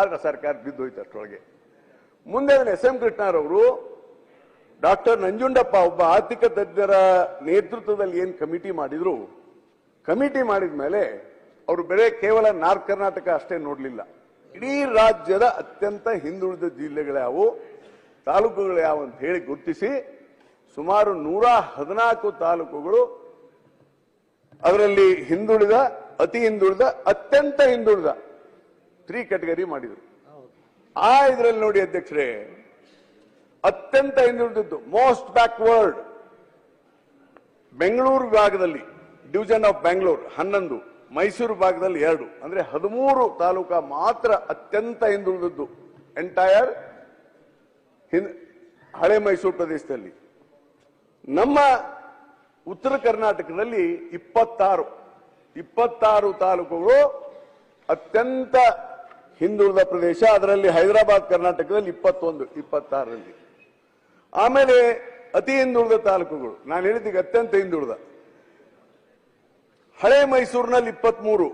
ಆಗ ಸರ್ಕಾರ ಬಿದ್ದೋಯ್ತು ಅಷ್ಟೊಳಗೆ ಮುಂದೆ ಎಸ್ ಎಂ ಕೃಷ್ಣರವರು, ಡಾಕ್ಟರ್ ನಂಜುಂಡಪ್ಪ ಒಬ್ಬ ಆರ್ಥಿಕ ತಜ್ಞರ ನೇತೃತ್ವದಲ್ಲಿ ಏನ್ ಕಮಿಟಿ ಮಾಡಿದ್ರು, ಕಮಿಟಿ ಮಾಡಿದ ಮೇಲೆ ಅವರು ಬೇರೆ ಕೇವಲ ನಾರ್ತ್ ಕರ್ನಾಟಕ ಅಷ್ಟೇ ನೋಡ್ಲಿಲ್ಲ. ಇಡೀ ರಾಜ್ಯದ ಅತ್ಯಂತ ಹಿಂದುಳಿದ ಜಿಲ್ಲೆಗಳ್ಯಾವು ತಾಲೂಕುಗಳು ಯಾವ ಅಂತ ಹೇಳಿ ಗುರುತಿಸಿ, ಸುಮಾರು ನೂರ ಹದಿನಾಲ್ಕು ತಾಲೂಕುಗಳು ಅದರಲ್ಲಿ ಹಿಂದುಳಿದ, ಅತಿ ಹಿಂದುಳಿದ, ಅತ್ಯಂತ ಹಿಂದುಳಿದ ತ್ರೀ ಕ್ಯಾಟಗರಿ ಮಾಡಿದ್ರು. ಆ ಇದರಲ್ಲಿ ನೋಡಿ ಅಧ್ಯಕ್ಷರೇ, ಅತ್ಯಂತ ಹಿಂದುಳಿದದ್ದು ಮೋಸ್ಟ್ ಬ್ಯಾಕ್ವರ್ಡ್ ಬೆಂಗಳೂರು ಭಾಗದಲ್ಲಿ ಡಿವಿಷನ್ ಆಫ್ ಬೆಂಗಳೂರು ಹನ್ನೊಂದು, ಮೈಸೂರು ಭಾಗದಲ್ಲಿ ಎರಡು. ಅಂದ್ರೆ ಹದಿಮೂರು ತಾಲೂಕಾ ಮಾತ್ರ ಅತ್ಯಂತ ಹಿಂದುಳಿದದ್ದು. ಎಂಟೈರ್ ಹಳೆ ಮೈಸೂರು ಪ್ರದೇಶದಲ್ಲಿ. ನಮ್ಮ ಉತ್ತರ ಕರ್ನಾಟಕದಲ್ಲಿ ಇಪ್ಪತ್ತಾರು. ಇಪ್ಪತ್ತಾರು ತಾಲೂಕುಗಳು ಅತ್ಯಂತ ಹಿಂದುಳಿದ ಪ್ರದೇಶ, ಅದರಲ್ಲಿ ಹೈದರಾಬಾದ್, ಕರ್ನಾಟಕದಲ್ಲಿ ಇಪ್ಪತ್ತೊಂದು, ಇಪ್ಪತ್ತಾರರಲ್ಲಿ. ಆಮೇಲೆ ಅತಿ ಹಿಂದುಳಿದ ತಾಲೂಕುಗಳು. ನಾನು ಹೇಳಿದ್ದೀಗ ಅತ್ಯಂತ ಹಿಂದುಳಿದ. ಹಳೆ ಮೈಸೂರಿನಲ್ಲಿ ಇಪ್ಪತ್ಮೂರು,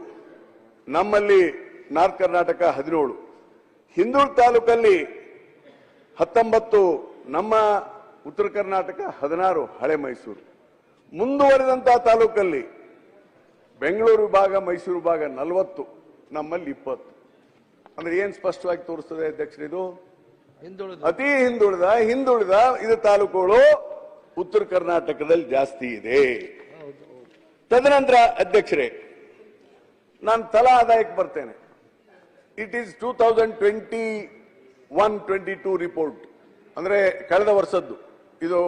ನಮ್ಮಲ್ಲಿ ನಾರ್ತ್ ಕರ್ನಾಟಕ ಹದಿನೇಳು. ಹಿಂದುಳಿದ ತಾಲೂಕಲ್ಲಿ ಹತ್ತೊಂಬತ್ತು, ನಮ್ಮ ಉತ್ತರ ಕರ್ನಾಟಕ ಹದಿನಾರು, ಹಳೆ ಮೈಸೂರು. ಮುಂದುವರೆದಂತಹ ತಾಲೂಕಲ್ಲಿ ಬೆಂಗಳೂರು ವಿಭಾಗ, ಮೈಸೂರು ವಿಭಾಗ ನಲವತ್ತು, ನಮ್ಮಲ್ಲಿ ಇಪ್ಪತ್ತು. ಅಂದ್ರೆ ಏನ್ ಸ್ಪಷ್ಟವಾಗಿ ತೋರಿಸ್ತದೆ ಅಧ್ಯಕ್ಷರು ಇದು? ಹಿಂದುಳಿದ. ಅತಿ ಹಿಂದುಳಿದ ಹಿಂದುಳಿದ ಇದು ತಾಲೂಕುಗಳು ಉತ್ತರ ಕರ್ನಾಟಕದಲ್ಲಿ ಜಾಸ್ತಿ ಇದೆ. ತದನಂತರ ಅಧ್ಯಕ್ಷರೇ ನಾನು ತಲಾ ಆದಾಯಕ್ಕೆ ಬರ್ತೇನೆ. It is two thousand twenty one twenty two report ಅಂದ್ರೆ ಕಳೆದ ವರ್ಷದ್ದು. ಇದು